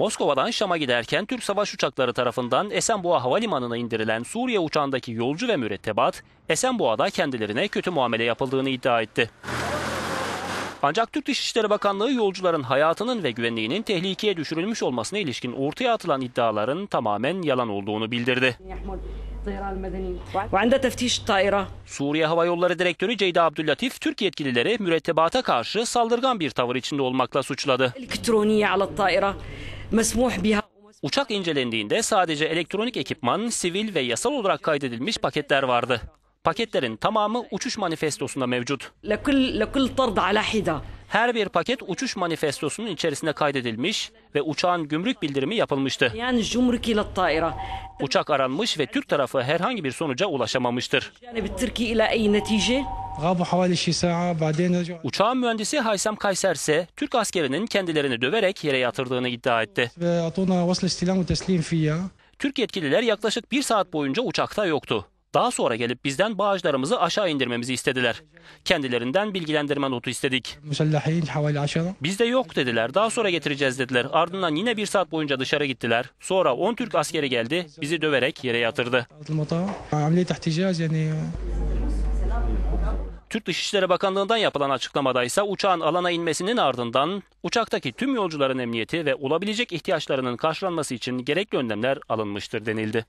Moskova'dan Şam'a giderken Türk savaş uçakları tarafından Esenboğa Havalimanı'na indirilen Suriye uçağındaki yolcu ve mürettebat Esenboğa'da kendilerine kötü muamele yapıldığını iddia etti. Ancak Türk Dışişleri Bakanlığı yolcuların hayatının ve güvenliğinin tehlikeye düşürülmüş olmasına ilişkin ortaya atılan iddiaların tamamen yalan olduğunu bildirdi. Suriye Hava Yolları Direktörü Ceyda Abdüllatif, Türk yetkilileri mürettebata karşı saldırgan bir tavır içinde olmakla suçladı. Uçak incelendiğinde sadece elektronik ekipman, sivil ve yasal olarak kaydedilmiş paketler vardı. Paketlerin tamamı uçuş manifestosunda mevcut. Her bir paket uçuş manifestosunun içerisinde kaydedilmiş ve uçağın gümrük bildirimi yapılmıştı. Uçak aranmış ve Türk tarafı herhangi bir sonuca ulaşamamıştır. Uçağın mühendisi Haysam Kayser ise Türk askerinin kendilerini döverek yere yatırdığını iddia etti. Türk yetkililer yaklaşık bir saat boyunca uçakta yoktu. Daha sonra gelip bizden bağışlarımızı aşağı indirmemizi istediler. Kendilerinden bilgilendirme notu istedik. Biz de yok dediler. Daha sonra getireceğiz dediler. Ardından yine bir saat boyunca dışarı gittiler. Sonra 10 Türk askeri geldi. Bizi döverek yere yatırdı. Türk Dışişleri Bakanlığı'ndan yapılan açıklamada ise uçağın alana inmesinin ardından uçaktaki tüm yolcuların emniyeti ve olabilecek ihtiyaçlarının karşılanması için gerekli önlemler alınmıştır denildi.